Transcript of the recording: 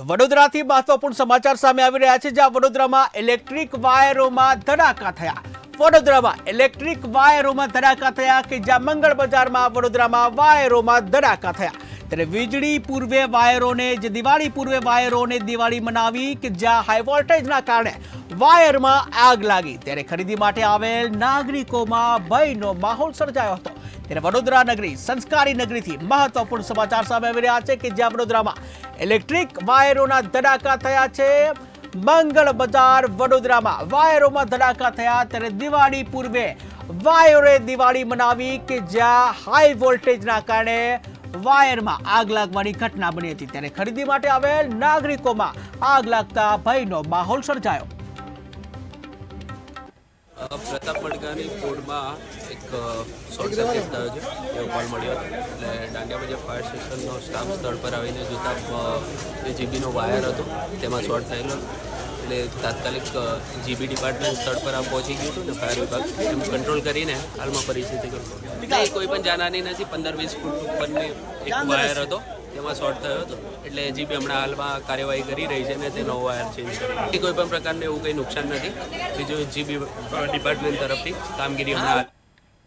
વડોદરાથી મહત્વપૂર્ણ સમાચાર સામે આવી રહ્યા છે, જ્યાં વડોદરામાં ઇલેક્ટ્રિક વાયરોમાં ધડાકા થયા. વડોદરામાં ઇલેક્ટ્રિક વાયરોમાં ધડાકા થયા કે જ્યાં મંગળ બજારમાં વડોદરામાં વાયરોમાં ધડાકા થયા. ત્યારે વીજળી પૂર્વે વાયરોને, જે દિવાળી પૂર્વે વાયરોને દિવાળી મનાવી કે જ્યાં હાઈ વોલ્ટેજના કારણે વાયરમાં આગ લાગી. ત્યારે ખરીદી માટે આવેલ નાગરિકોમાં ભયનો માહોલ સર્જાયો હતો. ત્યારે વડોદરા નગરી, સંસ્કારી નગરીથી મહત્વપૂર્ણ સમાચાર સામે આવી રહ્યા છે કે જ્યાં વડોદરામાં ઇલેક્ટ્રિક વાયરોના ધડાકા થયા છે. મંગળ બજાર વડોદરામાં વાયરોમાં ધડાકા થયા ત્યારે દિવાળી પૂર્વે વાયરોએ દિવાળી મનાવી કે જ્યાં હાઈ વોલ્ટેજના કારણે વાયરમાં આગ લાગવાની ઘટના બની હતી. ત્યારે ખરીદી માટે આવેલ નાગરિકોમાં આગ લાગતા ભયનો માહોલ સર્જાયો. પ્રતાપ મડગાની કોર્ટમાં એક શોર્ટ સર્કિટ થયો છે, એવો કોલ મળ્યો હતો. એટલે દાંડિયા બજાર ફાયર સ્ટેશનનો સ્ટાફ સ્થળ પર આવીને જોતા જે જીબીનો વાયર હતો, તેમાં શોર્ટ થયેલો. એટલે તાત્કાલિક જીબી ડિપાર્ટમેન્ટ સ્થળ પર આ પહોંચી ગયું હતું ને ફાયર વિભાગ, એમ કંટ્રોલ કરીને હાલમાં પરિસ્થિતિ કંટ્રોલ કોઈ પણ જાનહાની નથી, પંદર વીસ ફૂટ ઉપરની એક વાયર હતો. તેમાં શોર્ટ થયો હતો. એટલે જીબી હમણાં હાલમાં કાર્યવાહી કરી રહી છે ને તે નવો વાયર ચેન્જ કરી કોઈ પણ પ્રકારનું એવું કંઈ નુકસાન નથી. બીજું જીબી ડિપાર્ટમેન્ટ તરફથી કામગીરી હમણાં